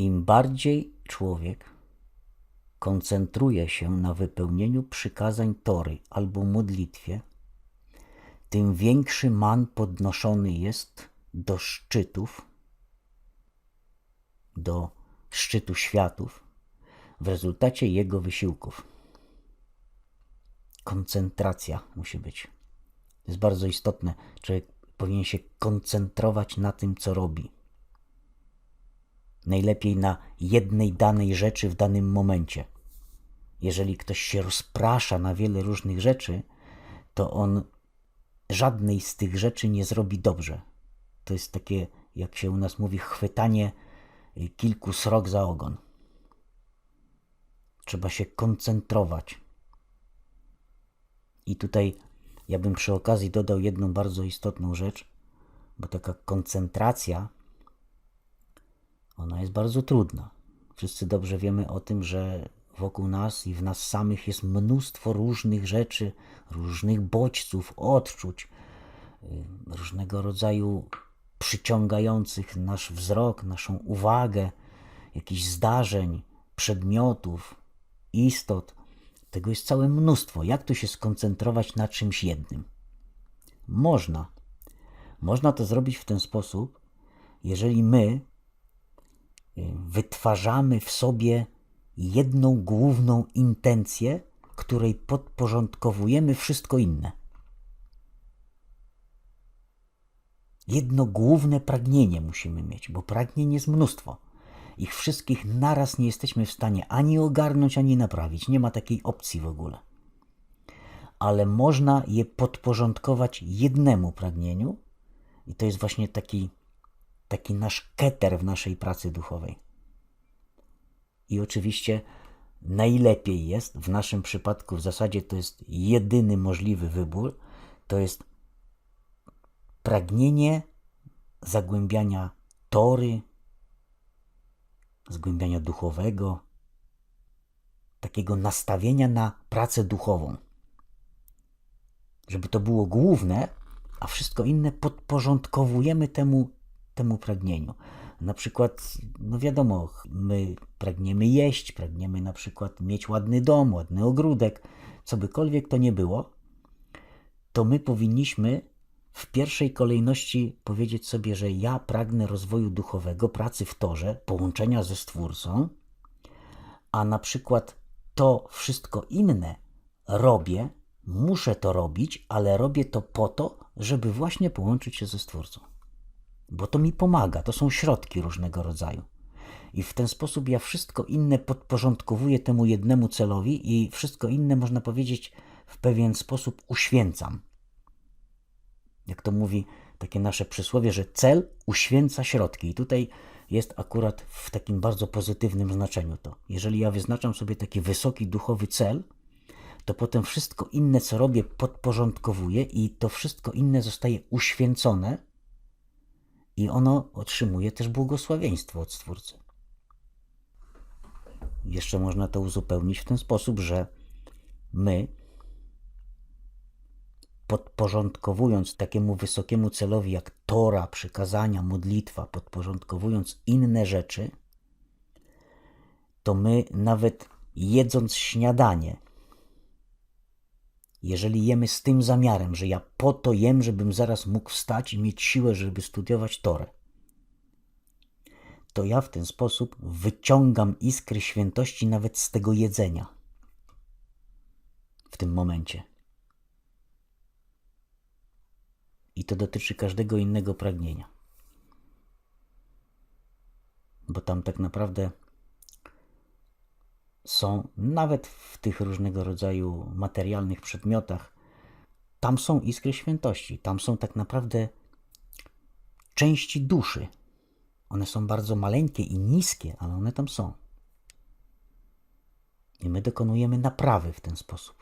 Im bardziej człowiek koncentruje się na wypełnieniu przykazań Tory albo modlitwie, tym większy man podnoszony jest do szczytów, do szczytu światów w rezultacie jego wysiłków. Koncentracja musi być. To jest bardzo istotne. Człowiek powinien się koncentrować na tym, co robi. Najlepiej na jednej danej rzeczy w danym momencie. Jeżeli ktoś się rozprasza na wiele różnych rzeczy, to on żadnej z tych rzeczy nie zrobi dobrze. To jest takie, jak się u nas mówi, chwytanie y, kilku srok za ogon. Trzeba się koncentrować. I tutaj ja bym przy okazji dodał jedną bardzo istotną rzecz, bo taka koncentracja, ona jest bardzo trudna. Wszyscy dobrze wiemy o tym, że wokół nas i w nas samych jest mnóstwo różnych rzeczy, różnych bodźców, odczuć, y, różnego rodzaju przyciągających nasz wzrok, naszą uwagę, jakichś zdarzeń, przedmiotów, istot. Tego jest całe mnóstwo. Jak tu się skoncentrować na czymś jednym? Można. Można to zrobić w ten sposób, jeżeli my wytwarzamy w sobie jedną główną intencję, której podporządkowujemy wszystko inne. Jedno główne pragnienie musimy mieć, bo pragnień jest mnóstwo. Ich wszystkich naraz nie jesteśmy w stanie ani ogarnąć, ani naprawić. Nie ma takiej opcji w ogóle. Ale można je podporządkować jednemu pragnieniu, i to jest właśnie taki, taki nasz keter w naszej pracy duchowej. I oczywiście najlepiej jest, w naszym przypadku w zasadzie to jest jedyny możliwy wybór, to jest pragnienie zagłębiania tory, zgłębiania duchowego, takiego nastawienia na pracę duchową. Żeby to było główne, a wszystko inne podporządkowujemy temu, temu pragnieniu. Na przykład, no wiadomo, my pragniemy jeść, pragniemy na przykład mieć ładny dom, ładny ogródek, co bykolwiek to nie było, to my powinniśmy w pierwszej kolejności powiedzieć sobie, że ja pragnę rozwoju duchowego, pracy w torze, połączenia ze Stwórcą, a na przykład to wszystko inne robię, muszę to robić, ale robię to po to, żeby właśnie połączyć się ze Stwórcą. Bo to mi pomaga, to są środki różnego rodzaju. I w ten sposób ja wszystko inne podporządkowuję temu jednemu celowi i wszystko inne, można powiedzieć, w pewien sposób uświęcam jak to mówi takie nasze przysłowie, że cel uświęca środki. I tutaj jest akurat w takim bardzo pozytywnym znaczeniu to. Jeżeli ja wyznaczam sobie taki wysoki duchowy cel, to potem wszystko inne, co robię, podporządkowuję i to wszystko inne zostaje uświęcone i ono otrzymuje też błogosławieństwo od Stwórcy. Jeszcze można to uzupełnić w ten sposób, że my, podporządkowując takiemu wysokiemu celowi jak Tora, przykazania, modlitwa, podporządkowując inne rzeczy, to my nawet jedząc śniadanie, jeżeli jemy z tym zamiarem, że ja po to jem, żebym zaraz mógł wstać i mieć siłę, żeby studiować Torę, to ja w ten sposób wyciągam iskry świętości nawet z tego jedzenia w tym momencie. I to dotyczy każdego innego pragnienia. Bo tam tak naprawdę są, nawet w tych różnego rodzaju materialnych przedmiotach, tam są iskry świętości, tam są tak naprawdę części duszy. One są bardzo maleńkie i niskie, ale one tam są. I my dokonujemy naprawy w ten sposób.